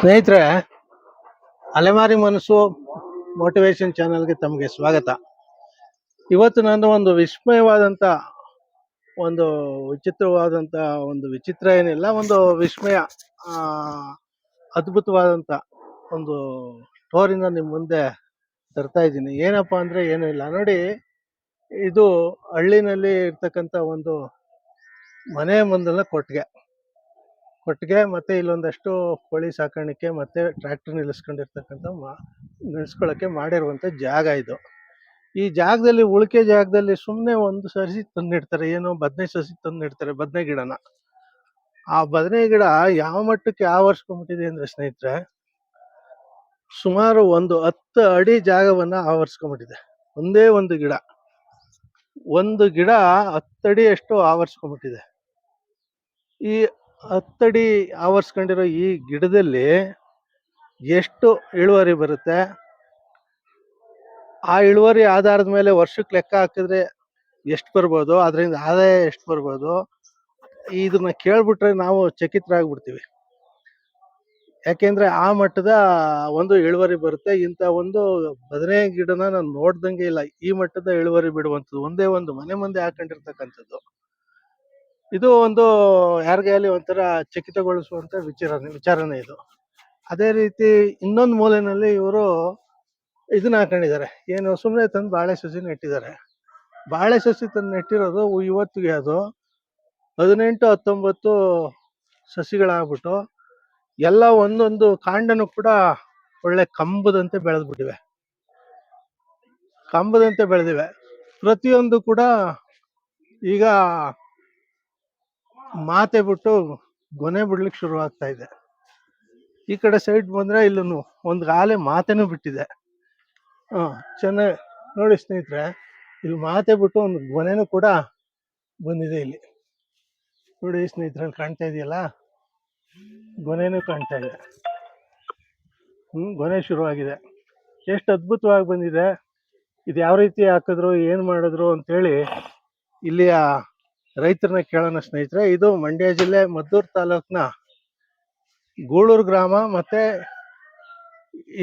ಸ್ನೇಹಿತರೆ, ಅಲೆಮಾರಿ ಮನಸ್ಸು ಮೋಟಿವೇಶನ್ ಚಾನಲ್ಗೆ ತಮಗೆ ಸ್ವಾಗತ. ಇವತ್ತು ನಾನು ಒಂದು ವಿಸ್ಮಯವಾದಂಥ ಒಂದು ವಿಚಿತ್ರವಾದಂಥ ಒಂದು ವಿಚಿತ್ರ ಏನಿಲ್ಲ, ಒಂದು ವಿಸ್ಮಯ ಅದ್ಭುತವಾದಂಥ ಒಂದು ಸ್ಟೋರಿನ ನಿಮ್ಮ ಮುಂದೆ ತರ್ತಾ ಇದ್ದೀನಿ. ಏನಪ್ಪ ಅಂದರೆ ಏನೂ ಇಲ್ಲ. ನೋಡಿ, ಇದು ಹಳ್ಳಿನಲ್ಲಿ ಇರ್ತಕ್ಕಂಥ ಒಂದು ಮನೆ ಮುಂದೆಲ್ಲ ಕೊಟ್ಟಿಗೆ. ಕೊಟ್ಟಿಗೆ ಮತ್ತೆ ಇಲ್ಲೊಂದಷ್ಟು ಕೋಳಿ ಸಾಕಾಣಿಕೆ ಮತ್ತೆ ಟ್ರ್ಯಾಕ್ಟರ್ ನಿಲ್ಲಿಸ್ಕೊಂಡಿರ್ತಕ್ಕಂಥ ಮಾ ನಿಲ್ಲಿಸ್ಕೊಳ್ಳೋಕ್ಕೆ ಮಾಡಿರುವಂಥ ಜಾಗ ಇದು. ಈ ಜಾಗದಲ್ಲಿ ಉಳಿಕೆ ಜಾಗದಲ್ಲಿ ಸುಮ್ಮನೆ ಒಂದು ಸಸಿ ತಂದಿಡ್ತಾರೆ, ಏನೋ ಬದನೆ ಸಸಿ ತಂದಿಡ್ತಾರೆ, ಬದನೆ ಗಿಡನ. ಆ ಬದನೆ ಗಿಡ ಯಾವ ಮಟ್ಟಕ್ಕೆ ಆವರಿಸ್ಕೊಂಡ್ಬಿಟ್ಟಿದೆ ಅಂದ್ರೆ ಸ್ನೇಹಿತರೆ, ಸುಮಾರು ಒಂದು ಹತ್ತು ಅಡಿ ಜಾಗವನ್ನ ಆವರಿಸ್ಕೊಂಡ್ಬಿಟ್ಟಿದೆ. ಒಂದೇ ಒಂದು ಗಿಡ. ಒಂದು ಗಿಡ ಹತ್ತಡಿ ಅಷ್ಟು ಆವರಿಸ್ಕೊಂಡ್ಬಿಟ್ಟಿದೆ. ಈ ಹತ್ತಡಿ ಆವರಿಸ್ಕೊಂಡಿರೋ ಈ ಗಿಡದಲ್ಲಿ ಎಷ್ಟು ಇಳುವರಿ ಬರುತ್ತೆ? ಆ ಇಳುವರಿ ಆಧಾರದ ಮೇಲೆ ವರ್ಷಕ್ಕೆ ಲೆಕ್ಕ ಹಾಕಿದ್ರೆ ಎಷ್ಟು ಬರ್ಬೋದು? ಅದರಿಂದ ಆದಾಯ ಎಷ್ಟು ಬರ್ಬೋದು? ಇದನ್ನ ಕೇಳ್ಬಿಟ್ರೆ ನಾವು ಚಕಿತರಾಗ್ಬಿಡ್ತೀವಿ. ಯಾಕೆಂದ್ರೆ ಆ ಮಟ್ಟದ ಒಂದು ಇಳುವರಿ ಬರುತ್ತೆ. ಇಂಥ ಒಂದು ಬದನೆ ಗಿಡನ ನಾನು ನೋಡ್ದಂಗೆ ಇಲ್ಲ. ಈ ಮಟ್ಟದ ಇಳುವರಿ ಬಿಡುವಂಥದ್ದು, ಒಂದೇ ಒಂದು ಮನೆ ಮುಂದೆ ಹಾಕೊಂಡಿರ್ತಕ್ಕಂಥದ್ದು. ಇದು ಒಂದು ಯಾರಿಗೆ ಅಲ್ಲಿ ಒಂಥರ ಚಕಿತಗೊಳಿಸುವಂತ ವಿಚಾರ, ವಿಚಾರನೆ ಇದು. ಅದೇ ರೀತಿ ಇನ್ನೊಂದು ಮೂಲೆಯಲ್ಲಿ ಇವರು ಇದನ್ನ ಹಾಕೊಂಡಿದ್ದಾರೆ. ಏನು ಸುಮ್ಮನೆ ತಂದು ಬಾಳೆ ಸಸಿ ನೆಟ್ಟಿದ್ದಾರೆ. ಬಾಳೆ ಸಸಿ ತಂದು ನೆಟ್ಟಿರೋದು ಇವತ್ತಿಗೆ ಅದು ಹದಿನೆಂಟು, ಹತ್ತೊಂಬತ್ತು ಸಸಿಗಳಾಗ್ಬಿಟ್ಟು ಎಲ್ಲ ಒಂದೊಂದು ಕಾಂಡನು ಕೂಡ ಒಳ್ಳೆ ಕಂಬದಂತೆ ಬೆಳೆದ್ಬಿಟ್ಟಿವೆ. ಕಂಬದಂತೆ ಬೆಳೆದಿವೆ. ಪ್ರತಿಯೊಂದು ಕೂಡ ಈಗ ಮಾತೆ ಬಿಟ್ಟು ಗೊನೆ ಬಿಡ್ಲಿಕ್ಕೆ ಶುರು ಆಗ್ತಾ ಇದೆ. ಈ ಕಡೆ ಸೈಡ್ ಬಂದ್ರೆ ಇಲ್ಲೂ ಒಂದು ಗಾಲೆ ಮಾತೆನೂ ಬಿಟ್ಟಿದೆ. ಹ ಚೆನ್ನಾಗಿ ನೋಡಿ ಸ್ನೇಹಿತರೆ, ಇಲ್ಲಿ ಮಾತೆ ಬಿಟ್ಟು ಒಂದು ಗೊನೆನೂ ಕೂಡ ಬಂದಿದೆ ಇಲ್ಲಿ. ನೋಡಿ ಸ್ನೇಹಿತರಲ್ಲಿ ಕಾಣ್ತಾ ಇದೆಯಲ್ಲ? ಗೊನೆನೂ ಕಾಣ್ತಾ ಇದೆ. ಹ್ಮ್, ಗೊನೆ ಶುರುವಾಗಿದೆ ಎಷ್ಟು ಅದ್ಭುತವಾಗಿ ಬಂದಿದೆ. ಇದು ಯಾವ ರೀತಿ ಹಾಕಿದ್ರು, ಏನು ಮಾಡಿದ್ರು ಅಂತೇಳಿ ಇಲ್ಲಿಯ ರೈತರನ್ನ ಕೇಳೋಣ ಸ್ನೇಹಿತರೆ ಇದು ಮಂಡ್ಯ ಜಿಲ್ಲೆ ಮದ್ದೂರು ತಾಲೂಕ್ನ ಗೂಳೂರು ಗ್ರಾಮ ಮತ್ತೆ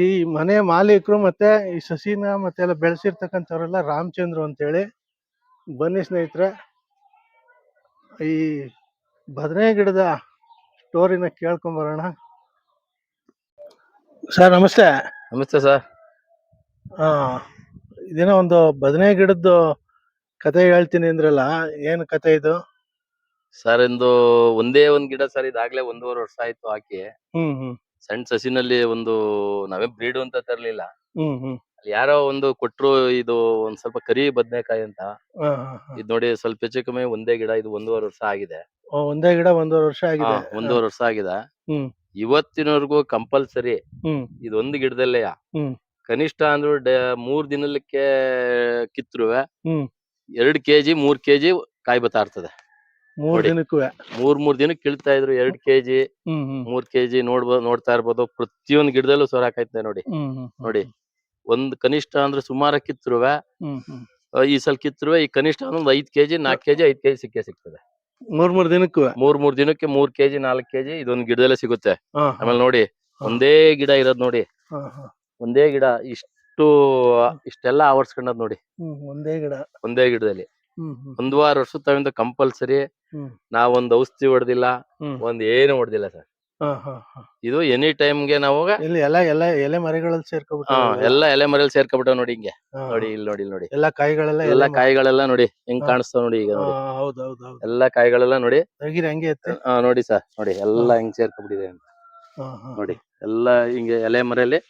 ಈ ಮನೆ ಮಾಲೀಕರು ಮತ್ತೆ ಈ ಸಸಿನ ಮತ್ತೆ ಎಲ್ಲ ಬೆಳೆಸಿರ್ತಕ್ಕಂಥವ್ರೆಲ್ಲ ರಾಮಚಂದ್ರು ಅಂತೇಳಿ. ಬನ್ನಿ ಸ್ನೇಹಿತರೆ ಈ ಬದನೆ ಗಿಡದ ಸ್ಟೋರಿನ ಕೇಳ್ಕೊಂಬರೋಣ. ಸರ್ ನಮಸ್ತೆ. ನಮಸ್ತೆ ಸರ್. ಇದೇನೋ ಒಂದು ಬದನೆ ಗಿಡದ್ದು ಕತೆ ಹೇಳ್ತೀನಿ ಅಂದ್ರಲ್ಲ ಏನ್ ಕತೆ ಇದು? ಸರ್ ಇಂದು ಒಂದೇ ಒಂದ್ ಗಿಡ ಸರ್ ಇದಾಗ್ಲೇ ಒಂದೂವರೆ ವರ್ಷ ಆಯ್ತು ಹಾಕಿ ಹ್ಮ್ ಹ್ಮ್. ಸಣ್ಣ ಸಸಿನಲ್ಲಿ ಒಂದು ನಾವೇ ಬ್ರೀಡ್ ಅಂತ ತರ್ಲಿಲ್ಲ. ಹ್ಮ್ ಹ್ಮ್. ಅಲ್ಲಿ ಯಾರೋ ಒಂದು ಕೊಟ್ರು ಇದು ಒಂದ್ ಸ್ವಲ್ಪ ಕರಿ ಬದ್ನೆಕಾಯಿ ಅಂತ. ಇದ್ ನೋಡಿ ಸ್ವಲ್ಪ ಹೆಚ್ಚು ಕಮ್ಮಿ ಒಂದೇ ಗಿಡ ಇದು ಒಂದೂವರೆ ವರ್ಷ ಆಗಿದೆ. ಓ, ಒಂದೇ ಗಿಡ ಒಂದೂವರೆ ವರ್ಷ ಹಾ, ಆಗಿದೆ. ಒಂದೂವರೆ ವರ್ಷ ಆಗಿದೆ. ಹ್ಮ್. ಇವತ್ತಿನವರೆಗೂ ಕಂಪಲ್ಸರಿ ಹ್ಮ್. ಇದೊಂದು ಗಿಡದಲ್ಲೇ ಹ್ಮ್. ಕನಿಷ್ಠ ಅಂದ್ರು ಡ- ಮೂರ್ ದಿನಕ್ಕೆ ಕಿತ್ರುವೆ. ಹ್ಮ್. ಎರಡ್ ಕೆಜಿ ಮೂರ್ ಕೆಜಿ ಕಾಯಿ ಬತ್ತಾ ಇರ್ತದೆ. ಮೂರ್ ನೋಡಿ. ದಿನಕ್ಕೂ. ಮೂರ್ ಮೂರ್ ದಿನಕ್ಕೆ ಕೀಳ್ತಾ ಇದ್ರು ಎರಡ್ ಕೆಜಿ ಹ್ಮ್ ಹ್ಮ್. ಮೂರ್ ಕೆಜಿ ನೋಡ್ಬೋದು ನೋಡ್ತಾ ಇರ್ಬೋದು. ಪ್ರತಿಯೊಂದ್ ಗಿಡದಲ್ಲೂ ಸೊರ ಹಾಕೈತೆ ನೋಡಿ. ಹ್ಮ್ ಹ್ಮ್ ನೋಡಿ. ಒಂದ್ ಕನಿಷ್ಠ ಅಂದ್ರೆ ಸುಮಾರು ಹ್ಮ್ ಹ್ಮ್. ಈ ಸಲ ಕಿತ್ರುವೆ ಈ ಕನಿಷ್ಠ ಒಂದ್ ಐದ್ ಕೆಜಿ ನಾಲ್ಕ್ ಕೆಜಿ ಐದ್ ಕೆಜಿ ಸಿಕ್ಕೇ ಸಿಗ್ತದೆ. ಮೂರ್ ಮೂರ್ ದಿನಕ್ಕೂ. ಮೂರ್ ಮೂರ್ ದಿನಕ್ಕೆ ಮೂರ್ ಕೆಜಿ ನಾಲ್ಕ್ ಕೆಜಿ ಇದೊಂದ್ ಗಿಡದಲ್ಲೇ ಸಿಗುತ್ತೆ. ಆಮೇಲೆ ನೋಡಿ ಒಂದೇ ಗಿಡ ಇರೋದ್ ನೋಡಿ. ಒಂದೇ ಗಿಡ ಇಷ್ಟು ಇಷ್ಟೆಲ್ಲ ಆವರ್ಸ್ಕೊಂಡದ್ ನೋಡಿ. ಹ್ಮ್ ಒಂದೇ ಗಿಡ. ಒಂದೇ ಗಿಡದಲ್ಲಿ. ಹ್ಮ್ ಹ್ಮ್. ವರ್ಷ ವರ್ಷದ ತವಿಂದ ಕಂಪಲ್ಸರಿ ಹ್ಮ್. ನಾವೊಂದ್ ಔಷಧಿ ಹೊಡೆದಿಲ್ಲ ಹ್ಮ್. ಒಂದ್ ಏನು ಹೊಡೆದಿಲ್ಲ ಸರ್. ಹಾ, ಹಾ, ಹಾ. ಇದು ಎನಿ ಟೈಮ್ಗೆ ನಾವು ಇಲ್ಲಿ ಎಲ್ಲ ಎಲ್ಲ ಎಲೆ ಮರಗಳಲ್ಲಿ ಸೇರ್ಕೊಬಿಟ್ಟು ಎಲ್ಲ ಎಲೆ ಮರೆಯಲ್ಲಿ ಸೇರ್ಕೊಬಿಟ್ಟ ನೋಡಿ ಹಿಂಗೆ. ನೋಡಿ ಇಲ್ಲಿ ನೋಡಿ ಇಲ್ಲಿ ನೋಡಿ. ಎಲ್ಲ ಕಾಯಿಗಳೆಲ್ಲ ಎಲ್ಲ ಎಲೆ ಕಾಯಿಗಳೆಲ್ಲ ನೋಡಿ ಹೆಂಗ್ ಹಾ. ಕಾಣಿಸ್ತಾವ ನೋಡಿ ಈಗ ನೋಡಿ. ಹೌದು ಹೌದು ಹೌದು. ಎಲ್ಲ ಕಾಯಿಗಳೆಲ್ಲ ನೋಡಿ. ತೆಗೀರಿ ಹಂಗೆ ಎತ್ತಿ. ಆ, ನೋಡಿ ಸರ್ ನೋಡಿ ಎಲ್ಲ ಹೆಂಗ್ ಸೇರ್ಕೊಬಿಟ್ಟಿದೆ ಅಂತ. ಹಾ, ಹಾ. ನೋಡಿ. ಎಲ್ಲ ಹಿಂಗೆ ಎಲೆ ಮರೆಯಲ್ಲಿ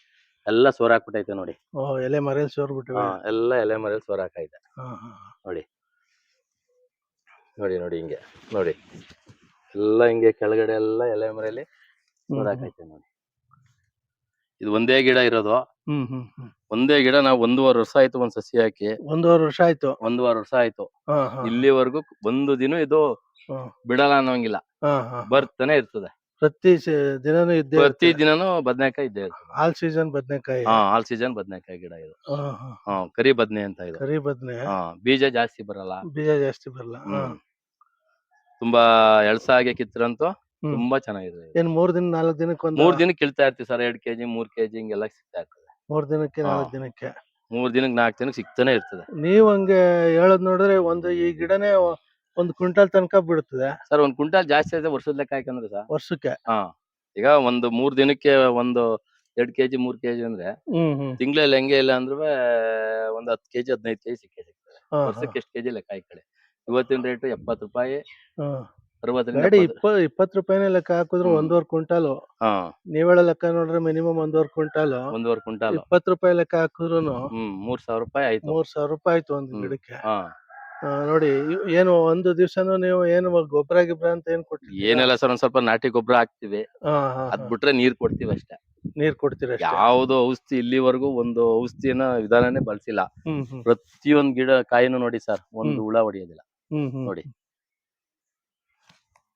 ಎಲ್ಲ ಸೋರ್ ಹಾಕ್ಬಿಟ್ಟೈತೆ ನೋಡಿ. ಓ ಎಲೆ ಮರೆಯಲ್ಲಿ ಸೋರ್ಬಿಟ್ಟಿವೆ. ಹಾ, ಎಲ್ಲ ಎಲೆ ಮರೆಯಲ್ಲಿ ಸೋರ್ ಹಾಕೈತೆ ಹಾ, ಹಾ, ಹಾ. ನೋಡಿ. ನೋಡಿ ಹಿಂಗೆ ನೋಡಿ. ಎಲ್ಲ ಹಿಂಗೆ ಕೆಳಗಡೆ ಎಲ್ಲ ಎಲೆ ಮರೆಯಲ್ಲಿ ಸೋರ್ ಹಾಕೈತೆ ನೋಡಿ. ಇದು ಒಂದೇ ಗಿಡ ಇರೋದು. ಹ್ಮ್ ಹ್ಮ್ ಹ್ಮ್. ಒಂದೇ ಗಿಡ ನಾವು ಒಂದೂವರೆ ವರ್ಷ ಆಯ್ತು ಒಂದ್ ಸಸಿ ಹಾಕಿ. ಒಂದೂವರೆ ವರ್ಷ ಆಯ್ತು. ಒಂದೂವರೆ ವರ್ಷ ಆಯ್ತು. ಹಾ, ಹಾ, ಇಲ್ಲಿವರೆಗೂ ಒಂದು ದಿನ ಇದು ಹಾ. ಬಿಡಲ್ಲ ಅನ್ನೋಂಗಿಲ್ಲ. ಹಾ, ಹಾ. ಬರ್ತಾನೆ ಇರ್ತದೆ. ಪ್ರತಿ ಸ- ದಿನಾನೂ ಇದ್ದೇ ಪ್ರತಿ ಇರುತ್ತೆ. ಬದನೆಕಾಯಿ ಬದ್ನೆಕಾಯಿ ಇದ್ದೇ ಆಲ್ ಸೀಸನ್ ಬದನೆಕಾಯಿ. ಹಾ ಆಲ್ ಸೀಸನ್ ಬದನೆಕಾಯಿ ಗಿಡ ಇದು. ಹಾ, ಕರಿ ಬದನೆ ಅಂತ ಇದು. ಕರಿ ಬದನೆ. ಹಾ ಬೀಜ ಜಾಸ್ತಿ ಬರಲ್ಲ. ಬೀಜ ಜಾಸ್ತಿ ಬರಲ್ಲ. ಹ್ಮ್. ತುಂಬಾ ಎಳ್ಸಾಗೆ ಕಿತ್ತರಂತೂ. ತುಂಬಾ ಚೆನ್ನಾಗಿದೆ ಏನ್ ಮೂರ್ ದಿನ ನಾಲ್ಕ್ ದಿನಕ್ಕೆ ಒಂದು ಮೂರ್ ದಿನಕ್ಕೆ ಇಳ್ತಾ ಇರ್ತೀವಿ ಸರ್. ಎರಡ್ ಕೆಜಿ ಮೂರ್ ಕೆಜಿ ಹಿಂಗೆಲ್ಲ ಸಿಗ್ತಾ ಇರ್ತದೆ. ಮೂರ್ ದಿನಕ್ಕೆ ನಾಲ್ಕು ನಾಲ್ಕ್ ದಿನಕ್ಕೆ. ಮೂರ್ ದಿನಕ್ಕೆ ನಾಲ್ಕು ದಿನಕ್ಕೆ ಸಿಗ್ತಾನೆ ಇರ್ತದೆ. ನೀವ್ ಹಂಗೆ ಹೇಳೋದ್ ನೋಡಿದ್ರೆ ಒಂದು ಈ ಗಿಡನೇ ಒ- ಒಂದ್ ಕ್ವಿಂಟಲ್ ತನಕ ಬಿಡುತ್ತದೆ. ಸರ್ ಒಂದ್ ಕ್ವಿಂಟಾಲ್ ಜಾಸ್ತಿ ಆದ್ರೆ ವರ್ಷದ ಲೆಕ್ಕ ಹಾಕಂದ್ರೆ ಸರ್? ವರ್ಷಕ್ಕೆ. ಹಾ ಈಗ ಒಂದು ಮೂರ್ ದಿನಕ್ಕೆ ಒಂದು ಎರಡ್ ಕೆಜಿ ಮೂರ್ ಕೆಜಿ ಅಂದ್ರೆ ಹ್ಮ್ ಹ್ಮ್. ತಿಂಗಳಲ್ಲಿ ಹೆಂಗೆ ಇಲ್ಲ ಅಂದ್ರೆ ಒಂದ್ ಹತ್ತು ಕೆಜಿ ಹದಿನೈದು ಕೆಜಿ ಸಿಕ್ಕೇ ಸಿಗ್ತದೆ. ಹಾ, ಹಾ, ವರ್ಷಕ್ಕೆ ಎಷ್ಟು ಕೆಜಿ ಲೆಕ್ಕ ಈ ಕಡೆ ಇವತ್ತಿನ ರೇಟ್ ಎಪ್ಪತ್ತು ರೂಪಾಯಿ ಹಾ. ಅರವತ್ತರಿಂದ ಗಾಡಿ ಎಪ್ಪತ್ತು. ಇಪ್ಪ ಇಪ್ಪತ್ ರೂಪಾಯಿನೇ ಲೆಕ್ಕ ಹಾಕಿದ್ರೆ ಹ್ಮ್. ಒಂದೂವರೆ ಕ್ವಿಂಟಾಲು. ಹಾ. ಲೆಕ್ಕ ನೋಡ್ರೆ ಮಿನಿಮಮ್ ಒಂದೂವರೆ ಕ್ವಿಂಟಾಲು. ಒಂದೂವರೆ ಕ್ವಿಂಟಾಲ್. ಇಪ್ಪತ್ ರೂಪಾಯಿ ಲೆಕ್ಕ ಹಾಕಿದ್ರು ಹ್ಮ್ ಮೂರ್ ಸಾವಿರ ರೂಪಾಯಿ ಆಯ್ತು. ಮೂರ್ ಸಾವಿರ ರೂಪಾಯಿ ಆಯ್ತು ಒಂದ್ ಹ್ಮ್. ಗಿಡಕ್ಕೆ. ಹಾ. ಆ, ನೋಡಿ ಇವ್ ಏನು ಒಂದು ದಿವ್ಸನೂ ನೀವು ಏನು ಗೊಬ್ಬರ ಗಿಬ್ರ ಅಂತ ಏನ್ ಕೊಟ್ಟಿದ್ದೀರಾ? ಏನೆಲ್ಲ ಸರ್ ಒಂದ್ ಸ್ವಲ್ಪ ನಾಟಿ ಗೊಬ್ಬರ ಹಾಕ್ತಿವಿ. ಹಾ, ಹಾ, ಅದ್ ಬಿಟ್ರೆ ನೀರ್ ಕೊಡ್ತೀವಿ ಅಷ್ಟೇ. ನೀರ್ ಕೊಡ್ತೀರ ಅಷ್ಟೇ. ಯಾವ್ದು ಔಷಧಿ ಇಲ್ಲಿವರೆಗೂ ಒಂದು ಔಷಧಿನ ವಿಧಾನನೇ ಬಳಸಿಲ್ಲ. ಹ್ಮ್ ಹ್ಮ್. ಪ್ರತಿಯೊಂದ್ ಗಿಡ ಕಾಯಿನೂ ನೋಡಿ ಸರ್ ಒಂದು ಹ್ಮ್. ಹುಳ ಹೊಡಿಯೋದಿಲ್ಲ. ಹ್ಮ್ ಹ್ಮ್. ನೋಡಿ.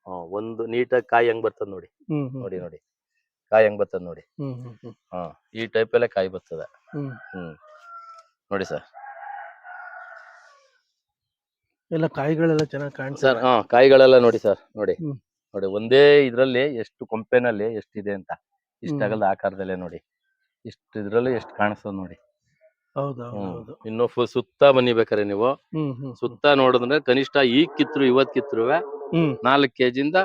ಹಾ, ಒಂದು ನೀಟಾಗಿ ಕಾಯಿ ಹೆಂಗ್ ಬರ್ತದ ನೋಡಿ. ಹ್ಮ್ ಹ್ಮ್ ನೋಡಿ ನೋಡಿ. ಕಾಯಿ ಹೆಂಗ್ ಬರ್ತದ ನೋಡಿ. ಹ್ಮ್ ಹ್ಮ್ ಹ್ಮ್. ಹಾ ಈ ಟೈಪ್ ಎಲ್ಲಾ ಕಾಯಿ ಬರ್ತದೆ. ಹ್ಮ್. ಹ್ಮ್. ನೋಡಿ ಸರ್. ಎಲ್ಲ ಕಾಯಿಗಳೆಲ್ಲ ಚೆನ್ನಾಗಿ ಸರ್ ಕಾಣ್ತದೆ ಹಾ ಕಾಯಿಗಳೆಲ್ಲ ನೋಡಿ ಸರ್ ನೋಡಿ. ಹ್ಮ್. ನೋಡಿ ಒಂದೇ ಇದ್ರಲ್ಲಿ ಎಷ್ಟು ಕೊಂಪೆನಲ್ಲಿ ಎಷ್ಟಿದೆ ಅಂತ. ಇಷ್ಟ. ಆಗಲ್ಲ ಆಕಾರದಲ್ಲೇ ನೋಡಿ. ಇಷ್ಟ ಇದ್ರಲ್ಲಿ ಎಷ್ಟು ಕಾಣಿಸ್ತದೆ ನೋಡಿ. ಹೌದು ಹೌದು ಹ್ಮ್ ಹೌದು ಇನ್ನು ಫು- ಸುತ್ತ ಬನ್ನಿ ಬೇಕಾರೆ ನೀವು. ಹ್ಮ್ ಹ್ಮ್ ಸುತ್ತ ನೋಡಿದ್ರೆ ಕನಿಷ್ಠ ಈ ಕಿತ್ರು ಇವತ್ ಕಿತ್ರು ಹ್ಮ್. ನಾಲ್ಕು ಕೆಜಿಂದ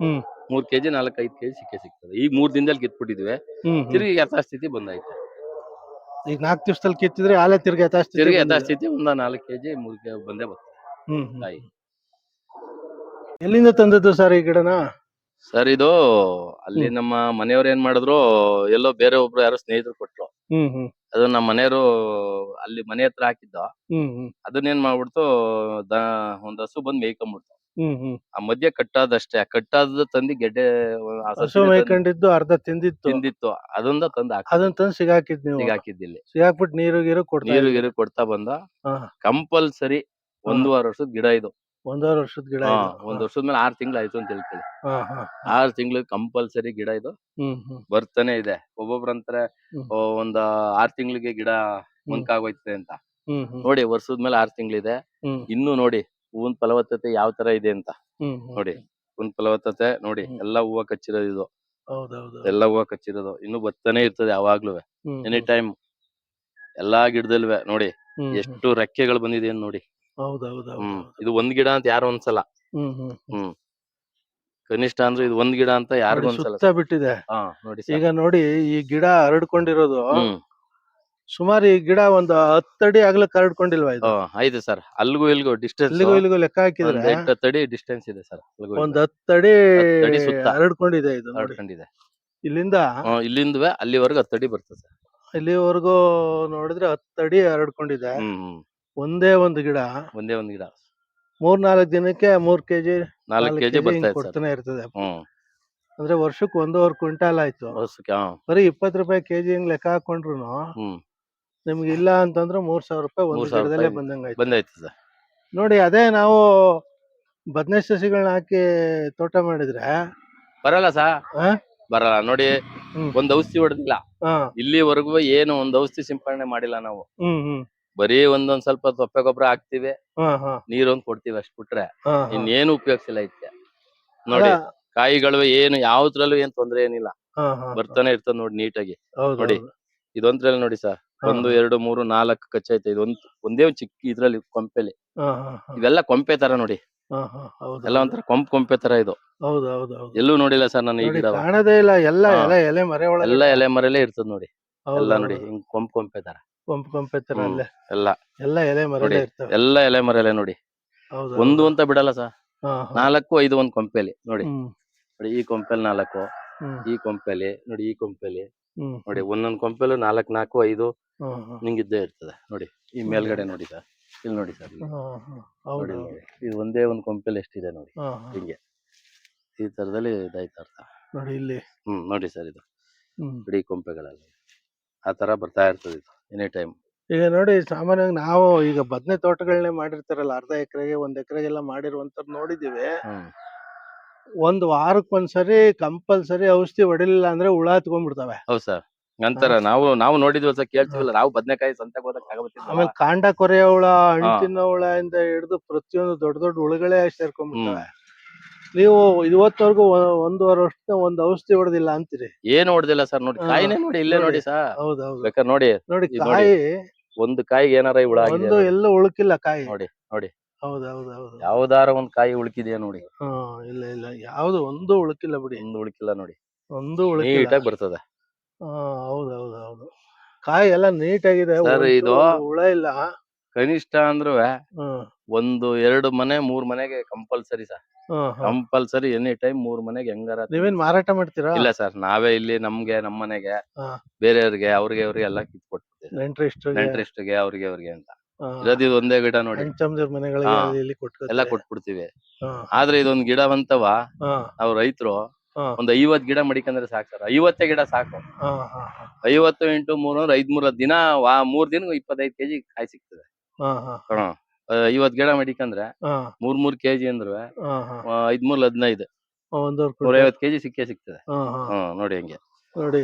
ಹ್ಮ್. ಮೂರ್ ಕೆಜಿ ನಾಲ್ಕು ಐದು ಕೆಜಿ ಸಿಕ್ಕೇ ಸಿಗ್ತದೆ. ಈ ಮೂರ್ ದಿನದಲ್ಲಿ ಕಿತ್ಬಿಟ್ಟಿದ್ವಿ. ಹ್ಮ್ ಹ್ಮ್. ತಿರುಗಿ ಯಥಾಸ್ಥಿತಿ ಬಂದೈತೆ. ಈಗ ನಾಲ್ಕು ದಿವಸದಲ್ಲಿ ಕಿತ್ತಿದ್ರೆ ಆಲೆ ತಿರ್ಗಿ ಯಥಾಸ್ಥಿತಿ ತಿರುಗಿ ಬಂದಿದೆ. ಯಥಾಸ್ಥಿತಿ ಒಂದ ನಾಲ್ಕು ಕೆಜಿ ಮೂರ್ ಕೆ ಬಂದೇ ಬರ್ತದೆ. ಕಾಯಿ ಎಲ್ಲಿಂದ ತಂದದ್ದು ಸರ್ ಈ ಗಿಡನ? ಸರ್ ಇದು ಅಲ್ಲಿ ನಮ್ಮ ಮನೆಯವ್ರು ಏನ್ ಮಾಡಿದ್ರು ಎಲ್ಲೋ ಬೇರೆ ಒಬ್ರು ಯಾರೋ ಸ್ನೇಹಿತರು ಕೊಟ್ರು. ಹ್ಮ್ ಹ್ಮ್. ಅದು ನಮ್ಮ ಮನೆಯವರು ಅಲ್ಲಿ ಮನೆ ಹತ್ರ ಹಾಕಿದ್ದ. ಹ್ಮ್ ಹ್ಮ್. ಅದನ್ನೇನ್ ಮಾಡ್ಬಿಡ್ತು ದ ಒಂದ್ ಹಸು ಬಂದ್ ಮೇಯ್ಕೊಂಡ್ಬಿಡ್ತು ಹ್ಮ್ ಹ್ಮ್. ಆ ಮಧ್ಯ ಕಟ್ಟಾದಷ್ಟೇ ಆ ಕಟ್ಟಾದ ತಂದಿ ಗೆಡ್ಡೆ ಆ ಹಸು ಮೇಯ್ಕೊಂಡಿದ್ದು ತಂದು ಅರ್ಧ ತಿಂದಿತ್ತು. ತಿಂದಿತ್ತು. ಅದೊಂದ ತಂದು ಅದನ್ನ ತಂದು ಸಿಗಾಕಿದ್ ನೀವು. ಹಾಕಿ ಹಾಕಿದ್ದಿಲ್ಲಿ ಸಿಗಾಕ್ಬಿಟ್ಟು ನೀರು ಗೀರು ಕೊಡ್ತಾ ನೀರು ಇದ್ರಿ. ಗೀರು ಕೊಡ್ತಾ ಬಂದ. ಹಾ. ಕಂಪಲ್ಸರಿ ಒಂದೂವರೆ ವರ್ಷದ ಗಿಡ ಇದು. ಒಂದೂವರೆ ವರ್ಷದ ಗಿಡ ಹಾ. ಒಂದ್ ವರ್ಷದ ಮೇಲೆ ಆರ್ ತಿಂಗಳು ಆಯ್ತು ಅಂತ ಹೇಳ್ಕೊಳ್ಳಿ. ಆರ್ ತಿಂಗಳು ಕಂಪಲ್ಸರಿ ಗಿಡ ಇದು. ಬರ್ತಾನೆ ಇದೆ. ಒಬ್ಬೊಬ್ರು ಅಂತಾರೆ ಹ್ಮ್. ಓ, ಒಂದ್ ಆರ್ ತಿಂಗಳಿಗೆ ಗಿಡ ಮುಂಕಾಗೋಯ್ತದೆ ಅಂತ. ನೋಡಿ ವರ್ಷದ ಮೇಲೆ ಆರ್ ತಿಂಗಳಿದೆ. ಹ್ಮ್. ಇನ್ನು ನೋಡಿ ಹೂವಿನ ಫಲವತ್ತತೆ ಯಾವ ತರ ಇದೆ ಅಂತ. ನೋಡಿ ಹೂವಿನ ಫಲವತ್ತತೆ ನೋಡಿ ಎಲ್ಲ ಎಲ್ಲಾ ಹೂವ ಕಚ್ಚಿರೋದು ಇದು. ಹೌದೌದು. ಎಲ್ಲಾ ಹೂವ ಕಚ್ಚಿರೋದು. ಇನ್ನು ಬರ್ತಾನೆ ಇರ್ತದೆ ಯಾವಾಗ್ಲೂ. ಎನಿ ಟೈಮ್ ಎಲ್ಲಾ ಗಿಡದಲ್ವೇ ನೋಡಿ. ಎಷ್ಟು ರೆಕ್ಕೆಗಳು ಬಂದಿದೆ ಅಂತ ನೋಡಿ. ಹೌದೌದು ಹ್ಮ್ ಇದು ಒಂದ್ ಗಿಡ ಅಂತ ಯಾರು ಅನ್ಸಲ್ಲ. ಹ್ಮ್ ಹ್ಮ್ ಹ್ಮ್. ಕನಿಷ್ಠ ಅಂದ್ರೆ ಇದು ಒಂದ್ ಗಿಡ ಅಂತ ಯಾರಿಗೂ ನೋಡಿ, ಬಿಟ್ಟಿದೆ. ಹಾ ನೋಡಿ sir. ಈಗ ನೋಡಿ ಈ ಗಿಡ ಹರಡ್ಕೊಂಡಿರೋದು ಹ್ಮ್. ಸುಮಾರು ಈ ಗಿಡ ಒಂದು ಹತ್ತಡಿ ಅಗಲಕ್ಕೆ ಹರಡ್ಕೊಂಡಿಲ್ವಾ ಇದು? ಆಯ್ತು ಸರ್. ಅಲ್ಲಿಗೂ ಇಲ್ಲಿಗೂ ಡಿಸ್ಟೆನ್ಸ್ ಇಲ್ಲಿಗೂ ಇಲ್ಲಿಗೂ ಲೆಕ್ಕ ಹಾಕಿದ್ರೆ ಹತ್ತಡಿ ಡಿಸ್ಟೆನ್ಸ್ ಇದೆ ಸರ್. ಒಂದ್ ಹತ್ತಡಿ ಹತ್ತಡಿ ಸುತ್ತ. ಹರಡ್ಕೊಂಡಿದೆ ಇದು ನೋಡಿ. ಹರಡ್ಕೊಂಡಿದೆ. ಇಲ್ಲಿಂದ? ಇಲ್ಲಿಂದ ಅಲ್ಲಿವರೆಗೂ ಹತ್ತಡಿ ಬರ್ತದೆ ಸರ್. ಇಲ್ಲಿವರೆಗೂ ನೋಡಿದ್ರೆ ಹತ್ತಡಿ ಹರಡ್ಕೊಂಡಿದೆ. ಹ್ಮ್ ಹ್ಮ್. ಒಂದೇ ಒಂದು ಗಿಡ. ಒಂದೇ ಒಂದು ಗಿಡ. ಮೂರ್ ನಾಲ್ಕು ದಿನಕ್ಕೆ ಮೂರ್ ಕೆಜಿ ನಾಲ್ಕು ಕೆಜಿ ಬರ್ತಾ ಇದೆ ಸರ್. ಕೊಡ್ತಾನೆ ಇರ್ತದೆ. ಹ್ಮ್. ಅಂದ್ರೆ ವರ್ಷಕ್ಕೆ ಒಂದೂವರೆ ಕ್ವಿಂಟಾಲ್ ಆಯ್ತು. ವರ್ಷಕ್ಕೆ ಹಾ. ಬರೀ ಇಪ್ಪತ್ ರೂಪಾಯಿ ಕೆಜಿ ಹಿಂಗ್ ಲೆಕ್ಕ ಹಾಕೊಂಡ್ರು ಹ್ಮ್. ನಿಮ್ಗೆ ಇಲ್ಲ ಅಂತಂದ್ರೆ ಮೂರ್ ಸಾವಿರ ರೂಪಾಯಿ ಒಂದ್ ಮೂರ್ ಸಾವಿರ ಗಿಡದಲ್ಲೇ ರೂಪಾಯಿ ಬಂದಂಗಾಯ್ತು ಬಂದೈತೆ ಸರ್. ನೋಡಿ ಅದೇ ನಾವು ಬದನೆ ಸಸಿಗಳನ್ನ ಹಾಕಿ ತೋಟ ಮಾಡಿದ್ರೆ ಬರಲ್ಲ ಸಾ? ಬರಲ್ಲ. ನೋಡಿ ಹ್ಮ್. ಒಂದ್ ಔಷಧಿ ಹೊಡೆದಿಲ್ಲ. ಹಾ. ಇಲ್ಲಿವರೆಗೂ ಏನು ಒಂದ್ ಔಷಧಿ ಸಿಂಪಡಣೆ ಮಾಡಿಲ್ಲ ನಾವು. ಹ್ಮ್ ಹ್ಮ್. ಬರೀ ಒಂದೊಂದ್ ಸ್ವಲ್ಪ ತೊಪ್ಪೆ ಗೊಬ್ಬರ ಹಾಕ್ತಿವಿ. ನೀರೊಂದ್ ಕೊಡ್ತೀವಿ ಅಷ್ಟ್ ಬಿಟ್ರೆ. ಇನ್ನೇನು ಉಪಯೋಗಿಸಿಲ್ಲ ಇದಕ್ಕೆ. ನೋಡಿ ಕಾಯಿಗಳು ಏನು ಯಾವ್ದ್ರಲ್ಲೂ ಏನ್ ತೊಂದ್ರೆ ಏನಿಲ್ಲ. ಬರ್ತಾನೆ ಇರ್ತದ ನೋಡಿ ನೀಟಾಗಿ. ನೋಡಿ. ಇದೊಂದ್ರಲ್ಲಿ ನೋಡಿ ಸರ್ ಒಂದು ಎರಡು ಮೂರು ನಾಲ್ಕು ಕಚ್ಚೈತೆ ಇದೊಂದು ಒಂದೇ ಒಂದ್ ಚಿಕ್ಕ ಇದ್ರಲ್ಲಿ ಕೊಂಪೆಲಿ. ಇವೆಲ್ಲ ಕೊಂಪೆ ತರ ನೋಡಿ. ಎಲ್ಲ ಒಂಥರ ಕೊಂಪ್ ಕೊಂಪೆ ತರ ಇದು. ಹೌದು ಹೌದು ಹೌದು. ಎಲ್ಲೂ ನೋಡಿಲ್ಲ ಸರ್ ನಾನು ಈ ಗಿಡ ಎಲ್ಲ. ಎಲೆ ಮರೆಯಲ್ಲೇ ಮರೆ ಎಲ್ಲ ಎಲೆ ಮರಲ್ಲೇ ಇರ್ತದ ನೋಡಿ. ಎಲ್ಲ ನೋಡಿ ಹಿಂಗ್ ಕೊಂಪ್ ಕೊಂಪೆ ತರ. ಕೊಂಪು ಕೊಂಪೆ ಅಲ್ಲೇ. ಎಲ್ಲ. ಎಲ್ಲ ಎಲೆ ಮರ ನೋಡಿ. ಇರ್ತವೆ. ಎಲ್ಲ ಎಲೆ ಮರಲ್ಲೇ ನೋಡಿ. ಹೌದು? ಒಂದು ಅಂತ ಬಿಡಲ್ಲ ಸರ್. ನಾಲ್ಕು ಐದು ಒಂದ್ ಕೊಂಪೆಲಿ ನೋಡಿ. ನೋಡಿ ಈ ಕೊಂಪೇಲಿ ನಾಲ್ಕು ಈ ಕೊಂಪೆಲಿ ನೋಡಿ ಈ ಕೊಂಪೆಲಿ. ನೋಡಿ ಒಂದೊಂದ್ ಕೊಂಪೆಲು ನಾಲ್ಕ್ ನಾಲ್ಕು ಐದು. ನಿಂಗಿದ್ದೇ ಇರ್ತದೆ. ನೋಡಿ ಈ ಮೇಲ್ಗಡೆ ನೋಡಿ ಸರ್. ಇಲ್ಲಿ ನೋಡಿ ಸರ್. ನೋಡಿ. ಇದು ಒಂದೇ ಒಂದ್ ಕೊಂಪೆಲ್ ಎಷ್ಟಿದೆ ನೋಡಿ. ಹಿಂಗೆ. ಈ ತರದಲ್ಲಿ ಇದಾಯ್ತಾ ನೋಡಿ ಇಲ್ಲಿ. ಹ್ಮ್ ನೋಡಿ ಸರ್ ಇದು. ಇಡೀ ಕೊಂಪೆಗಳಲ್ಲಿ. ಆ ತರ ಬರ್ತಾ ಇರ್ತದೆ ಇದು. ಎನಿ ಟೈಮ್ ಈಗ ನೋಡಿ ಸಾಮಾನ್ಯವಾಗಿ ನಾವು ಈಗ ಬದನೆ ತೋಟಗಳನ್ನೇ ಮಾಡಿರ್ತಾರಲ್ಲ ಅರ್ಧ ಎಕರೆಗೆ ಒಂದ್ ಎಕರೆಗೆಲ್ಲ ಮಾಡಿರುವಂತದ್ ನೋಡಿದೀವಿ ಒಂದ್ ವಾರಕ್ಕೆ ಒಂದ್ಸರಿ ಕಂಪಲ್ಸರಿ ಔಷಧಿ ಹೊಡಿಲಿಲ್ಲ ಅಂದ್ರೆ ಹುಳ ಹತ್ಕೊಂಡ್ಬಿಡ್ತವೆ. ಹೌದ್ ಸರ್. ನಂತರ ನಾವು ನಾವು ನೋಡಿದ್ವಿ ಸರ್ ಕೇಳ್ತೀವಲ್ಲ ನಾವು ಬದನೆಕಾಯಿ ಸಂತೆ ಆಮೇಲೆ ಕಾಂಡ ಕೊರೆಯ ಹುಳ ಹಣ್ಣು ತಿನ್ನೋ ಹುಳ ಇಂದ ಹಿಡಿದು ಪ್ರತಿಯೊಂದು ದೊಡ್ಡ ದೊಡ್ಡ ಹುಳುಗಳೇ ಸೇರ್ಕೊಂಡ್ಬಿಡ್ತವೆ. ನೀವು ಇವತ್ತವರೆಗೂ ಒಂದೂವರೆ ವರ್ಷ ಒಂದು ಔಷಧಿ ಹೊಡೆದಿಲ್ಲ ಅಂತೀರಿ. ಏನ್ ಹೊಡೆದಿಲ್ಲ ಸರ್ ನೋಡಿ ಹಾ. ಕಾಯಿನೇ ನೋಡಿ ಇಲ್ಲೇ ನೋಡಿ. ಸರ್. ಹೌದೌದು. ಬೇಕಾದ್ರೆ ನೋಡಿ. ನೋಡಿ ಇದು ನೋಡಿ. ಕಾಯಿ ಒಂದು ಕಾಯಿಗೆ ಏನಾರ ಹುಳ ಆಗಿದೆ ಒಂದು ಎಲ್ಲೂ ಉಳುಕಿಲ್ಲ ಕಾಯಿ. ನೋಡಿ ನೋಡಿ. ಹೌದೌದು ಹೌದು ಯಾವ್ದಾರ ಒಂದ್ ಕಾಯಿ ಉಳ್ಕಿದ್ಯಾ ನೋಡಿ. ಹಾ ಇಲ್ಲ ಇಲ್ಲ. ಯಾವ್ದು ಒಂದು ಉಳುಕಿಲ್ಲ ಬಿಡಿ. ಒಂದು ಉಳ್ಕಿಲ್ಲ ನೋಡಿ. ಒಂದು ಉಳುಕಿಲ್ಲ. ನೀಟಾಗಿ ಬರ್ತದೆ. ಹಾ ಹೌದೌದು ಹೌದು ಕಾಯಿ ಎಲ್ಲ ನೀಟಾಗಿದೆ. ಆಗಿದೆ ಇದು- ಹುಳ ಇಲ್ಲ. ಕನಿಷ್ಠ ಅಂದ್ರು ಒಂದು ಎರಡು ಮನೆ ಮೂರ್ ಮನೆಗೆ compulsory sir. Compulsory any time ಮೂರ್ ಮನೆಗೆ ಹೆಂಗಾರ ನೀವೇನ್ ಮಾರಾಟ ಮಾಡ್ತೀರಾ? ಇಲ್ಲ ಸರ್ ನಾವೇ ಇಲ್ಲಿ ನಮ್ಗೆ ನಮ್ ಮನೆಗೆ. ಬೇರೆಯವ್ರಿಗೆ ಅವ್ರಿಗೆ ಅವ್ರಿಗೆ ಎಲ್ಲ ಕಿತ್ ನೆಂಟ್ರಿಸ್ಟ್ಗೆ ಅವ್ರಿಗೆ ಅವ್ರಿಗೆ ಅಂತ. ಇರೋದು ಇದು ಒಂದೇ ಗಿಡ ನೋಡಿ. ಎಲ್ಲ ಕೊಟ್ಬಿಡ್ತೀವಿ. ಆದ್ರೆ ಇದೊಂದ್ ಗಿಡ ಬಂತವ ನಾವು ರೈತರು. ಒಂದ್ ಐವತ್ ಗಿಡ ಮಡಿಕಂದ್ರೆ ಸಾಕು ಸರ್. ಐವತ್ತೇ ಗಿಡ ಸಾಕು. ಐವತ್ತು ಇಂಟು ಮೂರು ಐದ್ ಮೂರ ದಿನ ಮೂರ್ ದಿನ ಇಪ್ಪತ್ತೈದು ಕೆಜಿ ಕಾಯಿ ಸಿಗ್ತದೆ. ಹಾ, ಹಾ, ಹಾ ಇವತ್ ಗಿಡ ಮಡಿಕಂದ್ರೆ ಹಾ, ಮೂರ್ ಮೂರ್ ಕೆಜಿ ಅಂದ್ರೆ ಹಾ, ಹಾ. ಐದ್ ಮೂರ್ ಹದಿನೈದು. ಒಂದೂವರೆ ನೂರ ಕ್ವಿಂಟಲ್. ಐವತ್ ಕೆಜಿ ಸಿಕ್ಕೇ ಸಿಗ್ತದೆ. ಹಾ, ಹಾ. ಹ್ಮ್ ನೋಡಿ ಹಂಗೆ. ನೋಡಿ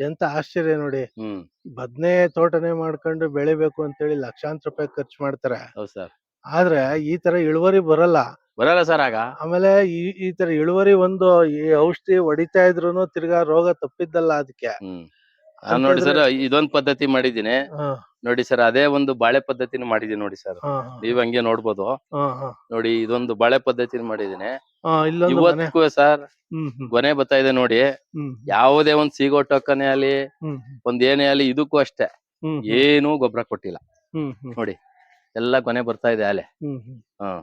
ಎಂತ ಆಶ್ಚರ್ಯ ನೋಡಿ. ಹ್ಮ್. ಬದ್ನೆ ತೋಟನೇ ಮಾಡ್ಕೊಂಡು ಬೆಳಿಬೇಕು ಅಂತೇಳಿ ಲಕ್ಷಾಂತರ ರೂಪಾಯಿ ಖರ್ಚು ಮಾಡ್ತಾರೆ. ಹೌದ್ ಸರ್. ಆದ್ರೆ ಈ ತರ ಇಳುವರಿ ಬರಲ್ಲ. ಬರಲ್ಲ ಸರ್ ಆಗ. ಆಮೇಲೆ ಈ ಈ ತರ ಇಳುವರಿ ಒಂದು ಈ ಔಷಧಿ ಹೊಡಿತಾ ಇದ್ರು ತಿರ್ಗಾ ರೋಗ ತಪ್ಪಿದ್ದಲ್ಲ ಅದಕ್ಕೆ. ಹ್ಮ್. ನೋಡಿ ಸರ್ ಇದೊಂದ್ ಪದ್ಧತಿ ಮಾಡಿದೀನಿ ಹಾ, ನೋಡಿ ಸರ್ ಅದೇ ಒಂದು ಬಾಳೆ ಪದ್ಧತಿನ ಮಾಡಿದೀನಿ ನೋಡಿ ಸರ್. ಹಾ, ನೀವ್ ಹಂಗೆ ನೋಡ್ಬೋದು. ಹಾ, ಹಾ. ನೋಡಿ ಇದೊಂದು ಬಾಳೆ ಪದ್ಧತಿನ ಮಾಡಿದೀನಿ ಹಾ, ಇಲ್ಲೊಂದು ಮನೆ. ಇವತ್ತಿಗೂ ಸರ್ ಕೊನೆ ಹ್ಮ್. ಗೊನೆ ಬರ್ತಾ ಇದೆ ನೋಡಿ. ಹ್ಮ್. ಯಾವುದೇ ಒಂದ್ ಸಿಗೋ ಟೊಕ್ಕನೆ ಅಲ್ಲಿ ಹ್ಮ್ ಒಂದ್ ಏನೇ ಅಲ್ಲಿ ಇದಕ್ಕೂ ಅಷ್ಟೇ. ಏನು ಹ್ಮ್. ಏನೂ ಗೊಬ್ಬರ ಕೊಟ್ಟಿಲ್ಲ. ಹ್ಮ್ ಹ್ಮ್. ನೋಡಿ ಎಲ್ಲ ಕೊನೆ ಬರ್ತಾ ಇದೆ ಅಲೆ ಹ್ಮ್ ಹ್ಮ್. ಹ್ಮ್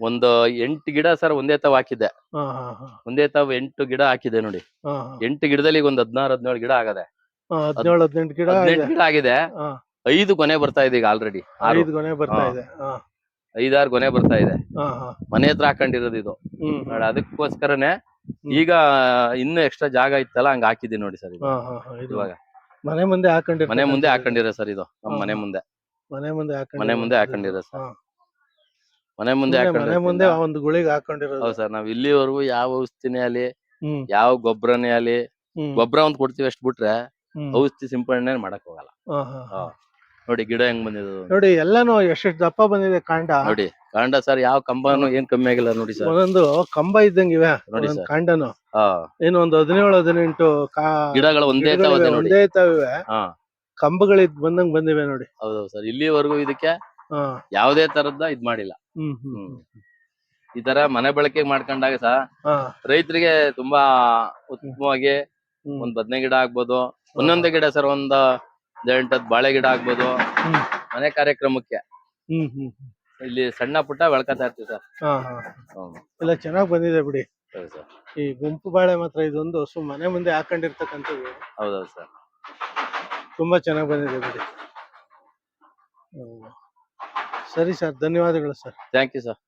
ಒಂದು ಎಂಟು ಗಿಡ ಸರ್ ಒಂದೇ ತಾವ್ ಹಾಕಿದ್ದೆ. ಹಾ, ಹಾ, ಹಾ, ಒಂದೇ ತಾವ್ ಎಂಟು ಗಿಡ ಹಾಕಿದೆ ನೋಡಿ. ಹಾ, ಹಾ. ಎಂಟು ಗಿಡದಲ್ಲಿ ಈಗ ಒಂದ್ ಹದಿನಾರು ಹದಿನೇಳು ಗಿಡ ಆಗದೆ. ಹದಿನೇಳು ಹದಿನೆಂಟು ಗಿಡ ಹದಿನೆಂಟು. ಗಿಡ ಆಗಿದೆ. ಹಾ, ಐದು ಕೊನೆ ಬರ್ತಾ ಇದೆ ಈಗ ಆಲ್ರೆಡಿ ಐದು ಗೊನೆ ಬರ್ತಾ ಹಾ. ಇದೆ. ಹಾ, ಐದಾರು ಕೊನೆ ಬರ್ತಾ ಇದೆ. ಹಾ, ಹಾ. ಮನೆ ಹತ್ರ ಹಾಕೊಂಡಿರೋದು ಇದು. ಹ್ಮ್. ನೋಡಿ ಅದಕ್ಕೋಸ್ಕರನೇ ಈಗ ಇನ್ನು ಎಕ್ಸ್ಟ್ರಾ ಜಾಗ ಇತ್ತಲ್ಲ ಹಂಗ ಹಾಕಿದೀನಿ ನೋಡಿ ಸರ್ ಇದು ಹಾ, ಹಾ, ಹಾ. ಇದು ಇವಾಗ. ಮನೆ ಮುಂದೆ ಹಾಕೊಂಡಿರ್ತಾರೆ ಮನೆ ಮುಂದೆ ಹಾಕೊಂಡಿರೋ ಸರ್ ಇದು ನಮ್ಮ ಮನೆ ಮುಂದೆ. ಮನೆ ಮುಂದೆ ಹಾಕೊಂಡಿರೋದು. ಮನೆ ಮುಂದೆ ಹಾಕೊಂಡಿರೋ ಸರ್. ಹಾ. ಮನೆ ಮುಂದೆ ಸುಮ್ನೆ ಮನೆ ಮುಂದೆ ಹಾಕೊಂಡಿರೋ ಒಂದು ಗುಳಿಗೆ ಹಾಕೊಂಡಿರೋದು. ಹೌದು ಸರ್ ನಾವ್ ಇಲ್ಲಿವರೆಗೂ ಯಾವ ಔಷಧಿನೇ ಅಲ್ಲಿ ಹ್ಮ್. ಯಾವ ಗೊಬ್ಬರನೇ ಅಲ್ಲಿ ಹ್ಮ್. ಗೊಬ್ಬರ ಒಂದ್ ಕೊಡ್ತೀವಿ ಅಷ್ಟ್ ಬಿಟ್ರೆ. ಔಷಧಿ ಸಿಂಪಡಣೆ ಮಾಡಕ್ ಹೋಗಲ್ಲ. ನೋಡಿ ಗಿಡ ಹೆಂಗ್ ಬಂದಿದೆ ನೋಡಿ ಎಲ್ಲಾನು ಎಷ್ಟೆಷ್ಟು ದಪ್ಪ ಬಂದಿದೆ ಕಾಂಡ. ನೋಡಿ ಕಾಂಡ ಸರ್ ಯಾವ ಕಂಬನು ಏನ್ ಕಮ್ಮಿ ಆಗಿಲ್ಲ ನೋಡಿ ಸರ್. ಒಂದೊಂದು ಕಂಬ ಇದ್ದಂಗಿವೆ ನೋಡಿ. ಕಾಂಡನು. ಏನು ಒಂದು ಹದಿನೇಳು ಹದಿನೆಂಟು ಗಿಡಗಳು ಒಂದೇ ಒಂದೇ ತಾವಿವೆ ಹಾ. ಕಂಬಗಳಿದ್ ಬಂದಂಗ್ ಬಂದಿವೆ ನೋಡಿ. ಹೌದೌದು ಸರ್. ಇಲ್ಲಿವರೆಗೂ ಇದಕ್ಕೆ ಯಾವುದೇ ತರದ ಇದ್ ಮಾಡಿಲ್ಲ. ಹ್ಮ್ ಹ್ಮ್ ಹ್ಮ್. ಈ ತರ ಮನೆ ಬಳಕೆ ಮಾಡ್ಕೊಂಡಾಗ ಸಹ ರೈತರಿಗೆ ತುಂಬಾ ಉತ್ತಮವಾಗಿ. ಒಂದ್ ಬದನೆ ಗಿಡ ಆಗ್ಬೋದು. ಒಂದೊಂದೇ ಗಿಡ ಸರ್ ಒಂದ್ ಎಂಟತ್ ಬಾಳೆ ಗಿಡ ಆಗ್ಬೋದು. ಮನೆ ಕಾರ್ಯಕ್ರಮಕ್ಕೆ. ಹ್ಮ್ ಹ್ಮ್ ಹ್ಮ್. ಇಲ್ಲಿ ಸಣ್ಣ ಪುಟ್ಟ ಬೆಳ್ಕೊತಾ ಇರ್ತೀವಿ ಸರ್. ಹಾ ಹಾ. ಹ್ಮ್. ಎಲ್ಲ ಚೆನ್ನಾಗ್ ಬಂದಿದೆ ಬಿಡಿ. ಸರಿ ಸರ್. ಈ ಗುಂಪು ಬಾಳೆ ಮಾತ್ರ ಇದೊಂದು ಸು ಮನೆ ಮುಂದೆ ಹಾಕೊಂಡಿರ್ತಕ್ಕಂಥದ್ದು. ಹೌದೌದು ಸರ್. ತುಂಬಾ ಚೆನ್ನಾಗ್ ಬಂದಿದೆ ಬಿಡಿ. ಹ್ಮ್. ಸರಿ ಸರ್ ಧನ್ಯವಾದಗಳು ಸರ್. Thank you sir